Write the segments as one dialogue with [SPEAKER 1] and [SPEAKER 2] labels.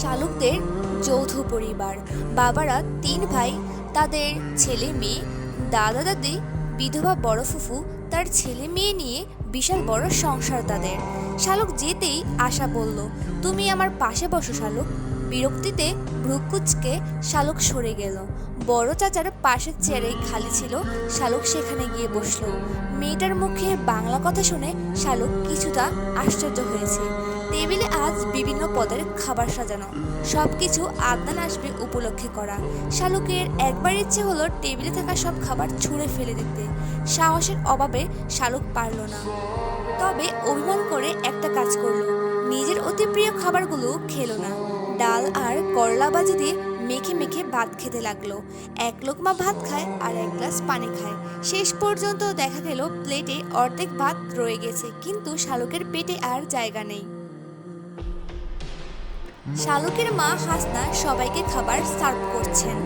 [SPEAKER 1] শালুকদের যৌথ পরিবার। বাবারা তিন ভাই, তাদের ছেলে মেয়ে, দাদা দাদি, বিধবা বড় ফুফু, তার ছেলে মেয়ে নিয়ে বিশাল বড় সংসার তাদের। শালুক যেতেই আশা বলল তুমি আমার পাশে বসো শালুক। বিরক্তিতে ভ্রুকুচকে শালুক সরে গেল। বড় চাচার পাশের চেয়ারে খালি ছিল, শালুক সেখানে গিয়ে বসল। মেয়েটার মুখে বাংলা কথা শুনে শালুক কিছুটা আশ্চর্য হয়েছে। টেবিলে আজ বিভিন্ন পদের খাবার সাজানো। সব কিছু আসবে উপলক্ষে করা। শালুকের একবার ইচ্ছে হলো টেবিলে থাকা সব খাবার ছুঁড়ে ফেলে দিতে। সাহসের অভাবে শালুক পারল না। তবে অভিমান করে একটা কাজ করল। নিজের অতি প্রিয় খাবারগুলো খেলো না। ডাল আর করলা বাজি দিয়ে মেখে মেখে ভাত খেতে লাগল। এক লোকমা ভাত খায় আর এক গ্লাস পানি খায়। শেষ পর্যন্ত দেখা গেল, প্লেটে অর্ধেক ভাত রয়ে গেছে। কিন্তু শালুকের পেটে আর জায়গা নেই। শালুকের মা হাসনা সবাইকে খাবার সার্ভ করছেন।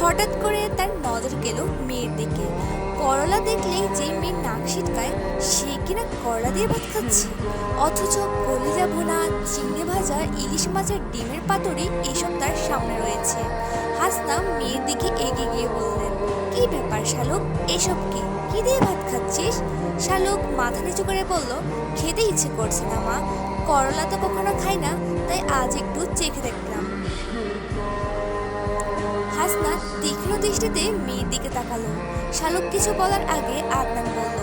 [SPEAKER 1] হঠাৎ করে তার নজর গেল মেয়ের দিকে। করলা দেখলেই যে মেয়ের নাক ছিটকায়, সে কিনা করলা দিয়ে ভাত খাচ্ছে। অথচ কলিজা ভোনা, চিংড়ি ভাজা, ইলিশ মাছের ডিমের পাতুরি, এসব তার সামনে রয়েছে। হাসনা মেয়ের দিকে এগিয়ে গিয়ে বললেন, কি ব্যাপার শালুক? এসব কি? কি দিয়ে ভাত খাচ্ছিস? শালুক মাথা নিচু করে বলল, খেতে ইচ্ছে করছে না মা। করলা তো কখনো খাই না, তাই আজ একটু চেখে দেখলাম। হাসনা তীক্ষ্ণ দৃষ্টিতে মেয়ের দিকে তাকালো। শালুক কিছু বলার আগে আদনান বলল,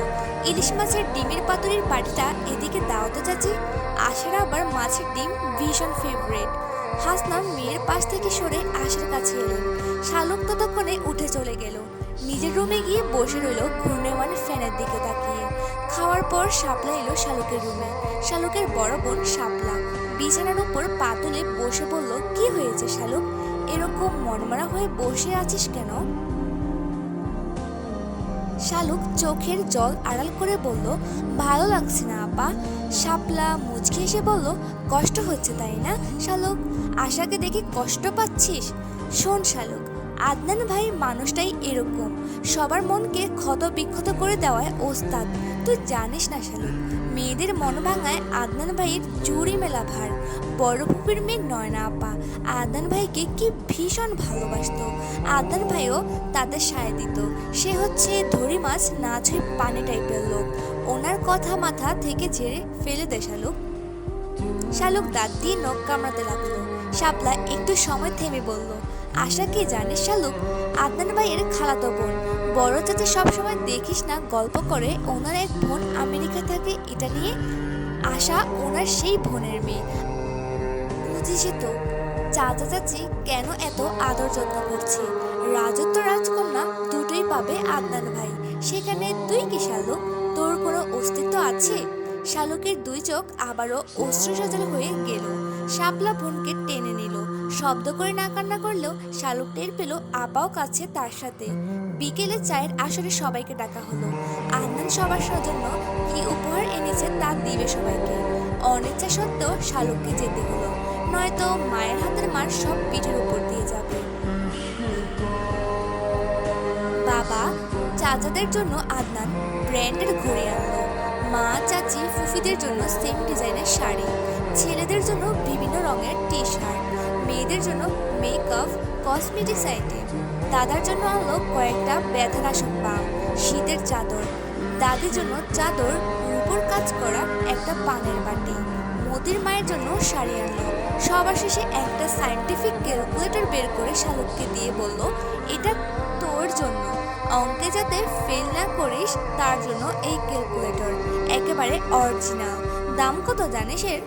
[SPEAKER 1] ইলিশ মাছের ডিমের পাতুরির বাটিটা এদিকে দাও তো চাচি। আশার আবার মাছের ডিম ভীষণ ফেভারেট হাসনা মেয়ের পাশ থেকে সরে আশার কাছে এলো। শালুক ততক্ষণে উঠে চলে গেল। নিজের রুমে গিয়ে বসে রইল ঘূর্ণায়মান ফ্যানের দিকে তাকিয়ে। খাওয়ার পর শাপলা এলো শালুকের রুমে। শালুকের বড় বোন শাপলা। বিছানার উপর পা তুলে বসে বলল, কি হয়েছে শালুক? এরকম মনমরা হয়ে বসে আছিস কেন? শালুক চোখের জল আড়াল করে বলল, ভালো লাগছে না আপা। শাপলা মুচকি এসে বলল, কষ্ট হচ্ছে তাই না শালুক? আশাকে দেখে কষ্ট পাচ্ছিস? শোন শালুক আদনান ভাই মানুষটাই এরকম। সবার মনকে ক্ষত বিক্ষত করে দেওয়ায় ওস্তাদ। তুই জানিস না শালুক মেয়েদের মন ভাঙায় আদনান ভাইয়ের চুরি মেলা ভার। বড় পুপির মেয়ে নয়না আপা। আদনান ভাইকে কি ভীষণ ভালোবাসতো। আদনান ভাইও তাদের সায় দিত। সে হচ্ছে ধরি মাছ না ছুঁয়ে পানি টাইপের লোক। ওনার কথা মাথা থেকে ঝেড়ে ফেলে দে শালুক শালুক দাঁত দিয়ে নখ কামড়াতে লাগল। শাপলা একটু সময় থেমে বলল আশা কি জানিস শালুক? আদনান ভাইয়ের খালাতো বোন। বড় চাচা সবসময় দেখিস না, গল্প করে ওনার এক বোন আমেরিকা থাকে এটা নিয়ে আশা ওনার সেই বোনের মেয়ে। বুঝিসই তো, চাচা চাচি কেন এত আদর যত্ন করছে? রাজত্ব রাজকন্যা দুটোই পাবে আদনান ভাই। সেখানে তুই কি শালুক? তোর কোনো অস্তিত্ব আছে? শালুকের দুই চোখ আবারও অশ্রু সজল হয়ে গেল। শাপলা বোনকে টেনে নিল। শব্দ করে না কান্না করলেও শালুক টের পেল আপাও কাছে তার সাথে। বিকেলে চায়ের আসরে সবাইকে ডাকা হলো। আদনান সবার সৌজন্য কি উপহার এনেছে তা দিবে সবাইকে। অনিচ্ছা সত্ত্বেও শালুককে যেতে হলো। নয়তো মায়ের হাতের মার সব পিঠের উপর দিয়ে যাবে। বাবা, চাচাদের জন্য আদনান ব্র্যান্ডের ঘুরে আনলো। মা, চাচি, ফুফিদের জন্য সেম ডিজাইনের শাড়ি। ছেলেদের জন্য বিভিন্ন রঙের টি শার্ট মেয়েদের জন্য মেকআপ কসমেটিক্স আইটেম দাদার জন্য আনলো কয়েকটা ব্যথানাশক বাম শীতের চাদর। দাদির জন্য চাদর, রূপোর কাজ করা একটা পানের বাটি। মোদির মায়ের জন্য শাড়ি আনলো। সবার শেষে একটা সায়েন্টিফিক ক্যালকুলেটর বের করে শালুককে দিয়ে বলল, এটা তোর জন্য। অঙ্কে যাতে ফেল না করিস, তার জন্য এই ক্যালকুলেটর একেবারে অরিজিনাল দাম কত জানিস এর?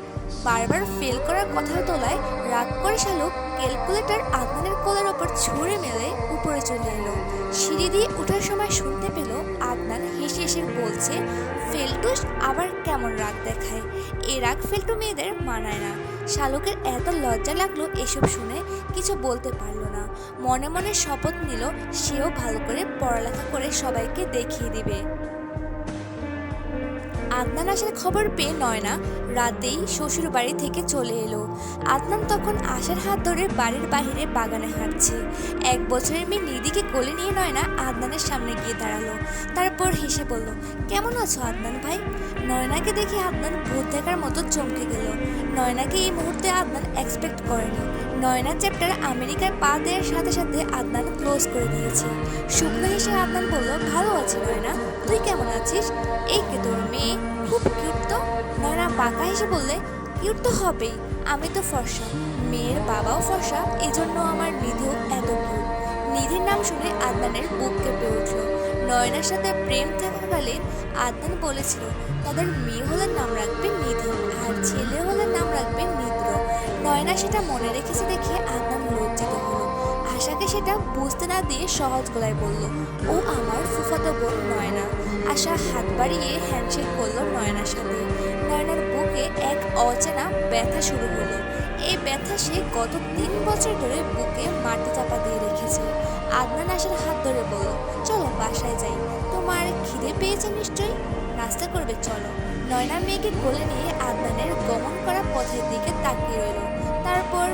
[SPEAKER 1] বারবার ফেল করার কথা তোলায় রাগ করে শালুক ক্যালকুলেটর আদনানের কোলের ওপর ছুঁড়ে মেলে উপরে চলে এলো। সিঁড়ি দিয়ে ওঠার সময় শুনতে পেল আদনান হেসে হেসে বলছে ফেলটুস আবার কেমন রাগ দেখায়। এই রাগ ফেলটু মেয়েদের মানায় না। শালুকের এত লজ্জা লাগল এসব শুনে কিছু বলতে পারল না। মনে মনে শপথ নিল, সেও ভালো করে পড়ালেখা করে সবাইকে দেখিয়ে দিবে। আদনান আসার খবর পেয়ে নয়না রাতেই শ্বশুর বাড়ি থেকে চলে এলো। আদনান তখন আশার হাত ধরে বাড়ির বাইরে বাগানে হাঁটছে। এক বছরের মেয়ে নিদিকে কোলে নিয়ে নয়না আদনানের সামনে গিয়ে দাঁড়াল। তারপর হেসে বলল, কেমন আছো আদনান ভাই? নয়নাকে দেখে আদনান ভূত দেখার মতো চমকে গেল। নয়নাকে এই মুহূর্তে আদনান এক্সপেক্ট করেনি। নয়না চ্যাপ্টার আমেরিকার পা দেওয়ার সাথে সাথে আদনান ক্লোজ করে দিয়েছে। শুকনো হেসে আদনান বলল, ভালো আছে নয়না। তুই কেমন আছিস? এই কে তোর মেয়ে? খুব কিউট তো। নয়না বাঁকা বললে কিউট তো হবেই। আমি তো ফর্সা। মেয়ের বাবাও ফর্সা। এজন্য আমার নিধিও এত কিউট নিধির নাম শুনে আদনানের বুক কেঁপে উঠল। নয়নার সাথে প্রেম থাকাকালীন আদনান বলেছিল, তাদের মেয়ে হলে নাম রাখবে নিধি আর ছেলে হলে নাম রাখবে নিদ্র। নয়না সেটা মনে রেখেছে দেখে আদনান লজ্জিত হলো। আশাকে সেটা বুঝতে না দিয়ে সহজ গলায় বলল, ও আমার ফুফাতো বোন নয়না। আশা হাত বাড়িয়ে হ্যান্ডশেক করল নয়নার সাথে। নয়নার বুকে এক অচেনা ব্যথা শুরু হলো। এই ব্যথা সে গত তিন বছর ধরে বুকে মাটি চাপা দিয়ে রেখেছে। আদনান আশার হাত ধরে বলল, চলো বাসায় যাই। তোমার খিদে পেয়েছে নিশ্চয়ই? নাস্তা করবে, চলো। নয়না মেয়েকে কোলে নিয়ে আদনানের গমন করা পথের দিকে তাকিয়ে রইল। তারপর